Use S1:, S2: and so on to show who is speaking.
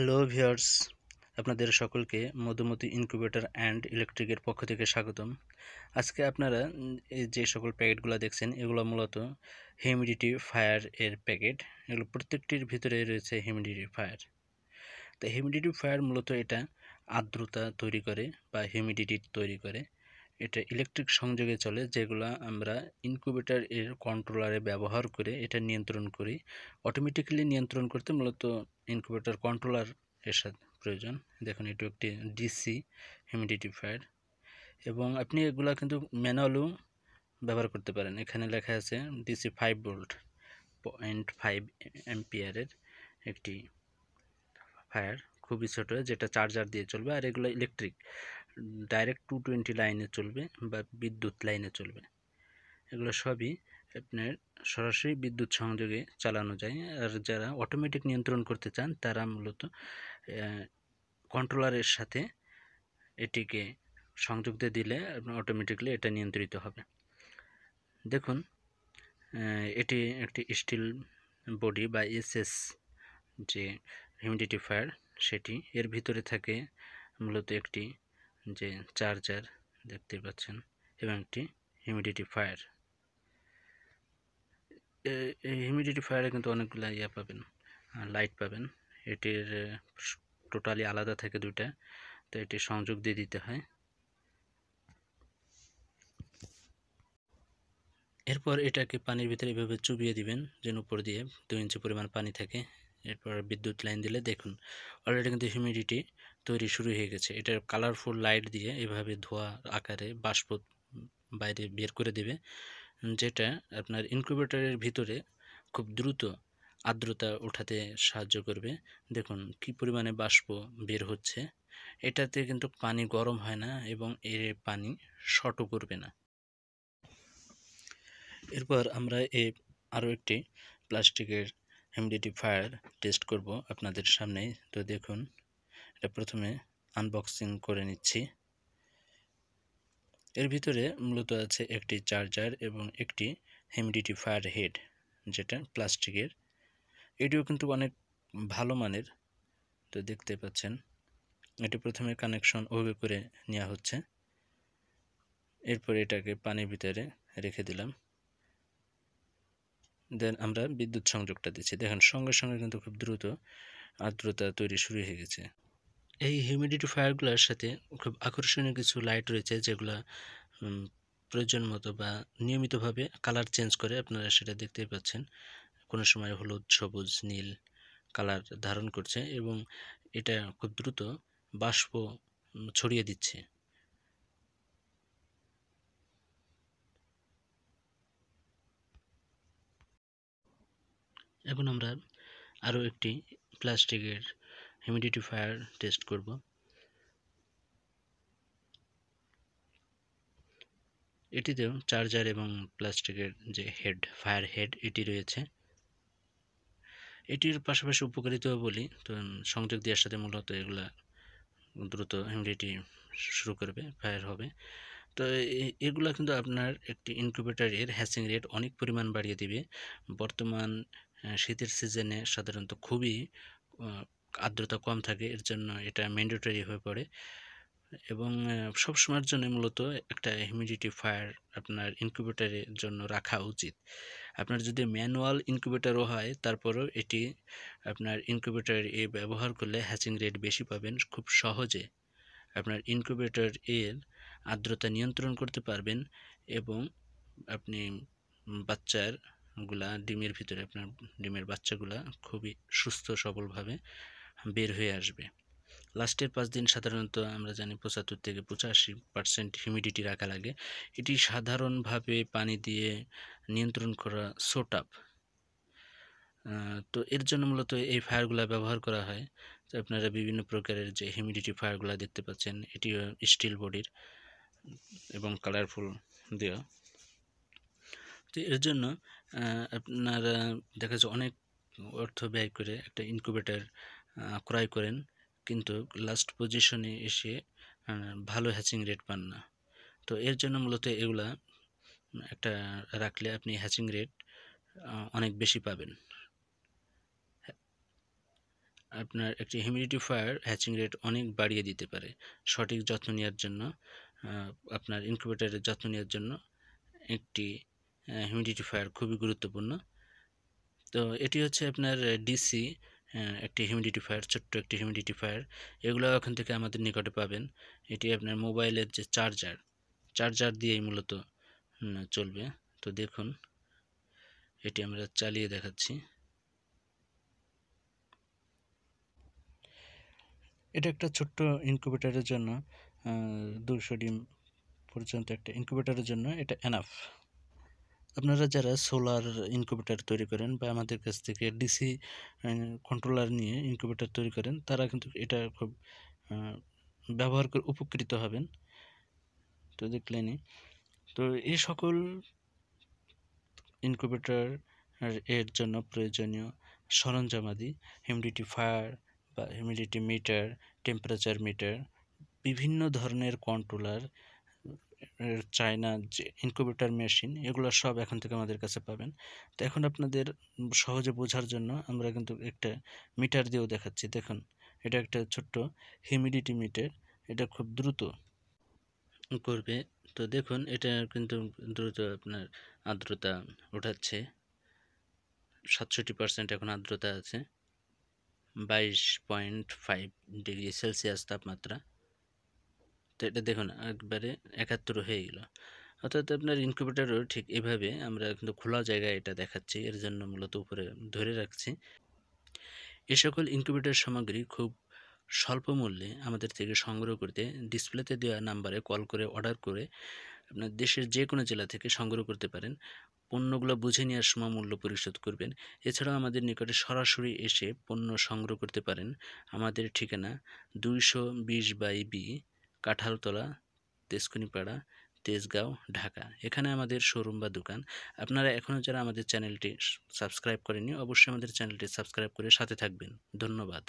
S1: Hello viewers, আপনাদের সকলকে Madhumati incubator and ইলেকট্রিকের পক্ষ থেকে স্বাগতম। আজকে আপনারা যে সকল প্যাকেটগুলো দেখছেন, এগুলো মূলত হিউমিডিটি ফায়ার এর প্যাকেট। এগুলো প্রত্যেকটির ভিতরে রয়েছে হিউমিডিটি ফায়ার। তো হিউমিডিটি ফায়ার মূলত এটা আর্দ্রতা তৈরি করে বা হিউমিডিটি তৈরি করে। এটা ইলেকট্রিক সংযোগে চলে, যেগুলো আমরা ইনকিউবেটর এর কন্ট্রোলারে ব্যবহার করে এটা নিয়ন্ত্রণ করি। অটোমেটিক্যালি নিয়ন্ত্রণ করতে মূলত ইনকিউবেটর কন্ট্রোলার এর সাথে প্রয়োজন। দেখুন, এটি একটি ডিসি হিউমিডিটিফায়ার এবং আপনি এগুলা কিন্তু ম্যানুয়ালও ব্যবহার করতে পারেন। এখানে লেখা আছে DC five volt point five এম্পিয়ারের একটি ফায়ার খুবই ছোটো, যেটা চার্জার দিয়ে চলবে, আর এগুলো ইলেকট্রিক ডাইরেক্ট টু টোয়েন্টি লাইনে চলবে বা বিদ্যুৎ লাইনে চলবে। এগুলো সবই আপনার সরাসরি বিদ্যুৎ সংযোগে চালানো যায়। আর যারা অটোমেটিক নিয়ন্ত্রণ করতে চান, তারা মূলত কন্ট্রোলারের সাথে এটিকে সংযোগ দিয়ে দিলে অটোমেটিকলি এটা নিয়ন্ত্রিত হবে। দেখুন এটি একটি স্টিল বডি বা এসএস যে হিউমিডিটিফায়ার সেটি এর ভিতরে থাকে মূলত একটি যে চার্জার দেখতে পাচ্ছেন এবং একটি হিউমিডিটি ফায়ার। এই হিউমিডিটিফায়ারে কিন্তু অনেকগুলো ইয়া পাবেন লাইট পাবেন। এটির টোটালি আলাদা থাকে দুইটা, তো এটি সংযোগ দিয়ে দিতে হয়। এরপর এটাকে পানির ভিতরে এভাবে চুবিয়ে দিবেন, যেন উপর দিয়ে দু ইঞ্চি পরিমাণ পানি থাকে। এরপর বিদ্যুৎ লাইন দিলে দেখুন অলরেডি কিন্তু হিউমিডিটি তৈরি শুরু হয়ে গেছে। এটার কালারফুল লাইট দিয়ে এভাবে ধোয়া আকারে বাষ্প বাইরে বের করে দেবে, যেটা আপনার ইনকিউবেটরের ভিতরে খুব দ্রুত আর্দ্রতা ওঠাতে সাহায্য করবে। দেখুন কি পরিমাণে বাষ্প বের হচ্ছে। এটাতে কিন্তু পানি গরম হয় না এবং এর পানি শর্টও করবে না। এরপর আমরা এ আরও একটি প্লাস্টিকের হিউমিডিটি ফায়ার টেস্ট করব আপনাদের সামনে। তো দেখুন এটা প্রথমে আনবক্সিং করে নিচ্ছি। এর ভিতরে মূলত আছে একটি চার্জার এবং একটি হিউমিডিফায়ার হেড যেটা প্লাস্টিকের এটিও কিন্তু অনেক ভালো মানের, তো দেখতে পাচ্ছেন। এটি প্রথমে কানেকশন ওভাবে করে নেওয়া হচ্ছে। এরপর এটাকে পানির ভিতরে রেখে দিলাম। দেন আমরা বিদ্যুৎ সংযোগটা দিচ্ছি। দেখেন, সঙ্গে সঙ্গে কিন্তু খুব দ্রুত আর্দ্রতা তৈরি শুরু হয়ে গেছে। এই হিউমিডিটি ফায়ারগুলোর সাথে খুব আকর্ষণীয় কিছু লাইট রয়েছে যেগুলো প্রয়োজন মতো বা নিয়মিতভাবে কালার চেঞ্জ করে আপনারা সেটা দেখতেই পাচ্ছেন। কোনো সময় হলুদ, সবুজ, নীল কালার ধারণ করছে এবং এটা খুব দ্রুত বাষ্প ছড়িয়ে দিচ্ছে। এখন আমরা আরও একটি প্লাস্টিকের হিউমিডিফায়ার টেস্ট করব। এটিতেও চার্জার এবং প্লাস্টিকের যে হেড ফায়ার হেড এটি রয়েছে। এটির পাশাপাশি উপকারিতাও বলি, তো সংযোগ দেওয়ার সাথে মূলত এগুলা দ্রুত হিউমিডিটি শুরু করবে ফায়ার হবে। তো এগুলা কিন্তু আপনার একটি ইনকিউবেটরের হ্যাচিং রেট অনেক পরিমাণ বাড়িয়ে দিবে। বর্তমান শীতের সিজনে সাধারণত খুবই আর্দ্রতা কম থাকে এর জন্য এটা ম্যান্ডেটরি হয়ে পড়ে। এবং আহ, সব সময়ের জন্য মূলত একটা হিউমিডিটি ফায়ার আপনার ইনকিউবেটরের জন্য রাখা উচিত। আপনার যদি ম্যানুয়াল ইনকিউবেটরও হয় তারপরেও এটি আপনার ইনকিউবেটর এ ব্যবহার করলে হ্যাচিং রেট বেশি পাবেন খুব সহজে। আপনার ইনকিউবেটর এর আর্দ্রতা নিয়ন্ত্রণ করতে পারবেন এবং আপনি বাচ্চারগুলা ডিমের ভিতরে আপনার ডিমের বাচ্চাগুলা খুবই সুস্থ সবলভাবে বের হয়ে আসবে। লাস্টের পাঁচ দিন সাধারণত আমরা জানি পঁচাত্তর থেকে পঁচাশি পার্সেন্ট হিউমিডিটি রাখা লাগে। এটি সাধারণভাবে পানি দিয়ে নিয়ন্ত্রণ করা সোটাপ তো এর জন্য মূলত এই ফায়ারগুলা ব্যবহার করা হয়। তো আপনারা বিভিন্ন প্রকারের যে হিউমিডিটি ফায়ারগুলা দেখতে পাচ্ছেন এটি স্টিল বডির এবং কালারফুল দেওয়া। তো এর জন্য আপনারা দেখা যায় অনেক অর্থ ব্যয় করে একটা ইনকিউবেটর ক্রয় করেন। কিন্তু লাস্ট পজিশনে এসে ভালো হ্যাচিং রেট পান না। তো এর জন্য মূলত এগুলা একটা রাখলে আপনি হ্যাচিং রেট অনেক বেশি পাবেন। আপনার একটি হিউমিডিফায়ার হ্যাচিং রেট অনেক বাড়িয়ে দিতে পারে। সঠিক যত্ন নেওয়ার জন্য আপনার ইনকিউবেটারের যত্ন নেওয়ার জন্য একটি হিউমিডিফায়ার খুবই গুরুত্বপূর্ণ। তো এটি হচ্ছে আপনার ডিসি একটি হিউমিডিফায়ার ছোট্ট একটি হিউমিডিফায়ার এগুলো এখান থেকে আমাদের নিকটে পাবেন। এটি আপনার মোবাইলের যে চার্জার চার্জার দিয়েই মূলত চলবে। তো দেখুন, এটি আমরা চালিয়ে দেখাচ্ছি। এটা একটা ছোট্ট ইনকিউবেটারের জন্য দুশো ডিম পর্যন্ত একটা ইনকিউবেটারের জন্য এটা এনাফ আপনারা যারা সোলার ইনকিউবেটার তৈরি করেন বা আমাদের কাছ থেকে ডিসি কন্ট্রোলার নিয়ে ইনকিউবেটার তৈরি করেন, তারা কিন্তু এটা খুব ব্যবহার করে উপকৃত হবেন। তো দেখলেনি তো এই সকল ইনকিউবেটার এর জন্য প্রয়োজনীয় সরঞ্জামাদি হিউমিডিটি ফায়ার বা হিউমিডিটি মিটার টেম্পারেচার মিটার বিভিন্ন ধরনের কন্ট্রোলার চায়না যে ইনকিউবেটার মেশিন এগুলো সব এখন থেকে আমাদের কাছে পাবেন। তো এখন আপনাদের সহজে বোঝার জন্য আমরা কিন্তু একটা মিটার দিয়েও দেখাচ্ছি। দেখুন, এটা একটা ছোট্ট হিউমিডিটি মিটার এটা খুব দ্রুত করবে। তো দেখুন, এটা কিন্তু দ্রুত আপনার আর্দ্রতা ওঠাচ্ছে সাতষট্টি পার্সেন্ট এখন আর্দ্রতা আছে। বাইশ পয়েন্ট ফাইভ ডিগ্রি সেলসিয়াস তাপমাত্রা। তো এটা দেখুন, একবারে একাত্তর হয়ে গেল। অর্থাৎ আপনার ইনকিউবেটারও ঠিক এভাবে আমরা কিন্তু খোলা জায়গায় এটা দেখাচ্ছি। এর জন্য মূলত উপরে ধরে রাখছি। এ সকল ইনকিউবেটার সামগ্রী খুব স্বল্প মূল্যে আমাদের থেকে সংগ্রহ করতে ডিসপ্লেতে দেওয়া নাম্বারে কল করে অর্ডার করে আপনার দেশের যে কোনো জেলা থেকে সংগ্রহ করতে পারেন। পণ্যগুলো বুঝে নেওয়ার সময় মূল্য পরিশোধ করবেন। এছাড়াও আমাদের নিকটে সরাসরি এসে পণ্য সংগ্রহ করতে পারেন। আমাদের ঠিকানা দুইশো বিশ বাই বি কাঁঠালতলা, তেজকুনিপাড়া, তেজগাঁও, ঢাকা। এখানে আমাদের শোরুম বা দোকান। আপনারা এখনও যারা আমাদের চ্যানেলটি সাবস্ক্রাইব করেনি অবশ্যই আমাদের চ্যানেলটি সাবস্ক্রাইব করে সাথে থাকবেন। ধন্যবাদ।